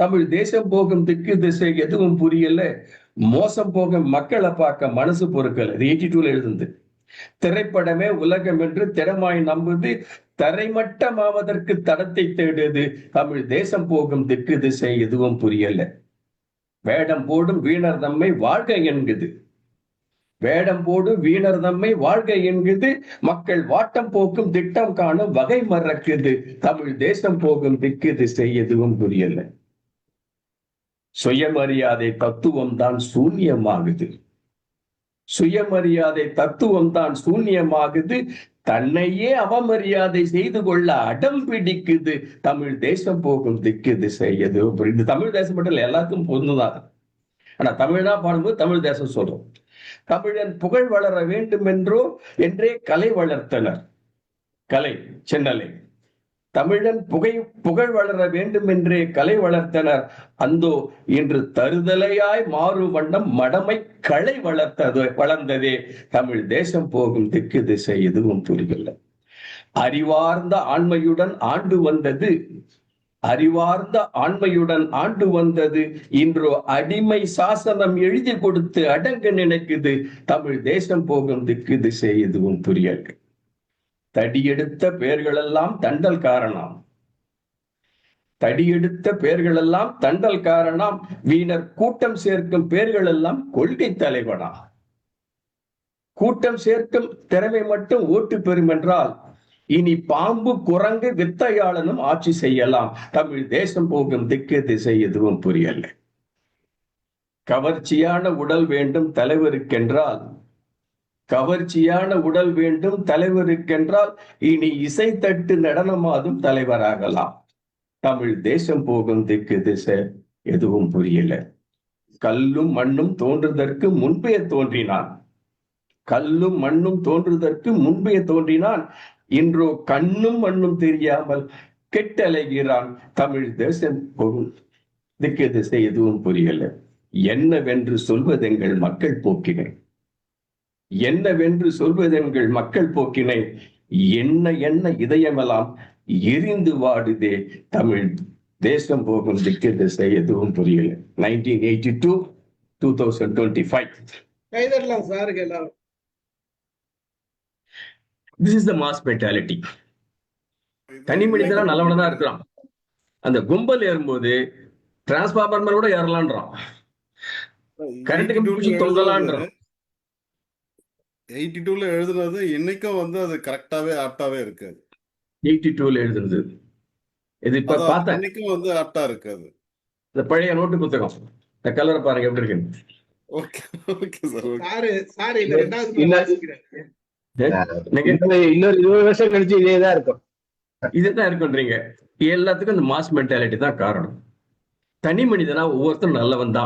தமிழ் தேசம் போகும் திக்கு திசை எதுவும் புரியல. மோசம் போகும் மக்களை பார்க்க மனசு பொறுக்கல. இது எயிட்டி டூல எழுதுந்து திரைப்படமே உலகம் என்று திறமாய் நம்புது. தரைமட்டமாவதற்கு தடத்தை தேடுது. தமிழ் தேசம் போகும் திக்கு திசை எதுவும் புரியல. வேடம் போடும் வீணர் தம்மை வாழ்க என்குது. வேடம் போடு வீணர் தம்மை வாழ்க என்குது. மக்கள் வாட்டம் போக்கும் திட்டம் காணும் வகை மறக்குது. தமிழ் தேசம் போகும் திக்கு திசை எதுவும் புரியல. சுயமரியாதை தத்துவம் தான் சூன்யமாகுது. சுயமரியாதை தத்துவம் தான் சூன்யமாகுது. தன்னையே அவமரியாதை செய்து கொள்ள அடம் பிடிக்குது. தமிழ் தேசம் போகும் திக்கு திசை எது? இது தமிழ் தேசம் மட்டும் இல்லை எல்லாத்துக்கும் பொருந்துதான். ஆனா தமிழ்னா பாடும்போது தமிழ் தேசம் சொல்றோம். தமிழன் புகழ் வளர வேண்டும் என்றோ என்றே கலை வளர்த்தனர். கலை சென்னலை. தமிழன் புகை புகழ் வளர வேண்டும் என்றே கலை வளர்த்தனர். அந்தோ இன்று தருதலையாய் மாறும் வண்ணம் மடமை களை வளர்த்தது வளர்ந்ததே. தமிழ் தேசம் போகும் திக்கு திசை எதுவும் புரியல அறிவார்ந்த ஆண்மையுடன் ஆண்டு வந்தது அறிவார்ந்த ஆண்மையுடன் ஆண்டு வந்தது. இன்றோ அடிமை சாசனம் எழுதி கொடுத்து அடங்க நினைக்குது. தமிழ் தேசம் போகும் திக்கு திசை எதுவும் புரியல தடியெடுத்த பெயர்களெல்லாம் தண்டல் காரணம். தடியெடுத்த பெயர்களெல்லாம் தண்டல் காரணம். வீணர் கூட்டம் சேர்க்கும் பெயர்கள் எல்லாம் கொள்கை தலைவனா. கூட்டம் சேர்க்கும் திறமை மட்டும் ஓட்டு பெறும் என்றால் இனி பாம்பு குரங்கு வித்தையாளனும் ஆட்சி செய்யலாம். தமிழ் தேசம் போகும் திக்கு திசை எதுவும் புரியல. கவர்ச்சியான உடல் வேண்டும் தலைவருக்கென்றால் கவர்ச்சியான உடல் வேண்டும் தலைவருக்கென்றால் இனி இசை தட்டு நடனமாதும் தலைவராகலாம். தமிழ் தேசம் போகும் திக்கு திசை எதுவும் புரியல. கல்லும் மண்ணும் தோன்றுவதற்கு முன்பே தோன்றினான். கல்லும் மண்ணும் தோன்றுவதற்கு முன்பே தோன்றினான். இன்றோ கண்ணும் மண்ணும் தெரியாமல் கெட்டலைகிறான். தமிழ் தேசம் போகும் திக்கு திசை எதுவும் புரியல. என்னவென்று சொல்வதெங்கள் மக்கள் போக்கினேன் என்னவென்று சொல்வதெங்கள் மக்கள் போக்கினை என்ன என்ன இதயமெல்லாம் எரிந்து வாடுதே தமிழ் தேசம் போகும் திக்கு திசை எதுவும் புரியல. Nineteen eighty two two thousand twenty five சாருக்கு எல்லாரும். This is the mass mentality தனி மனிதனா நல்லவனா தான் இருக்கிறான் அந்த கும்பல் ஏறும்போது டிரான்ஸ்பார்மர் கூட ஏறலான்றான். கரண்ட்டுக்கு பிடிச்சி தொங்கலான்றான். எயிட்டி டூல எழுதுனது இன்னைக்கும் வந்து அது கரெக்டாவே ஆப்டாவே இருக்காது. எயிட்டி டூல எழுதுனது இது இப்ப பார்த்தா இன்னைக்கும் வந்து ஆப்டா இருக்காது. இந்த பழைய நோட்டு புத்தகம். இந்த கலரை பாருங்க எப்படி இருக்கு okay okay sir okay. Sir sir இல்ல ரெண்டாவது இல்ல. வாசிக்கிறேன். நீங்க இன்னொரு இன்னொரு இருபது வருஷம் கழிச்சு இதேதான் இருக்கும். இதுதான் இருக்குன்றீங்க எல்லாத்துக்கும் இந்த மாஸ் மென்டாலிட்டி தான் காரணம். தனி மனிதனா ஒவ்வொருத்தரும் நல்லவன் தான்.